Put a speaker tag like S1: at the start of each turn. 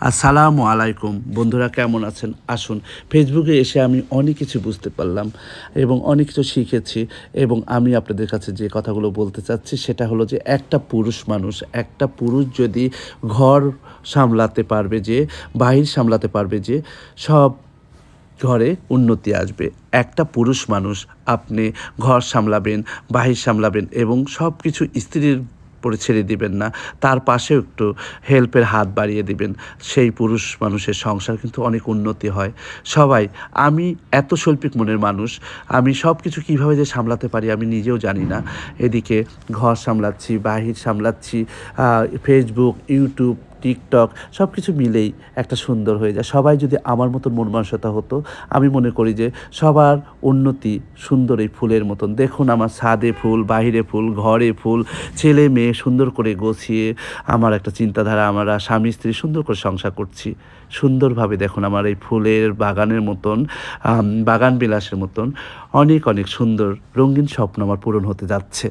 S1: আসসালামু আলাইকুম। বন্ধুরা কেমন আছেন? আসুন ফেসবুকে এসে আমি অনেক কিছু বুঝতে পারলাম এবং অনেক কিছু শিখেছি এবং আমি আপনাদের কাছে যে কথাগুলো বলতে চাচ্ছি সেটা হলো যে একটা পুরুষ মানুষ, একটা পুরুষ যদি ঘর সামলাতে পারবে যে, বাহির সামলাতে পারবে যে, সব ঘরে উন্নতি আসবে। একটা পুরুষ মানুষ আপনি ঘর সামলাবেন, বাহির সামলাবেন এবং সব কিছু স্ত্রীর পরে ছেড়ে দিবেন না, তার পাশেও একটু হেল্পের হাত বাড়িয়ে দিবেন। সেই পুরুষ মানুষের সংসার কিন্তু অনেক উন্নতি হয়। সবাই, আমি এত শৈল্পিক মনের মানুষ, আমি সব কিছু কীভাবে যে সামলাতে পারি আমি নিজেও জানি না। এদিকে ঘর সামলাচ্ছি, বাহির সামলাচ্ছি ফেসবুক ইউটিউব টিকটক সব কিছু মিলেই একটা সুন্দর হয়ে যায়। সবাই যদি আমার মতন মন মানসিকতা হতো, আমি মনে করি যে সবার উন্নতি সুন্দর এই ফুলের মতন। দেখুন আমার ছাদে ফুল, বাহিরে ফুল, ঘরে ফুল, ছেলে মেয়ে সুন্দর করে গোছিয়ে আমার একটা চিন্তাধারা, আমরা স্বামী স্ত্রী সুন্দর করে সংসার করছি। সুন্দরভাবে দেখুন আমার এই ফুলের বাগানের মতন বাগান বিলাসের মতন অনেক অনেক সুন্দর রঙিন স্বপ্ন আমার পূরণ হতে যাচ্ছে।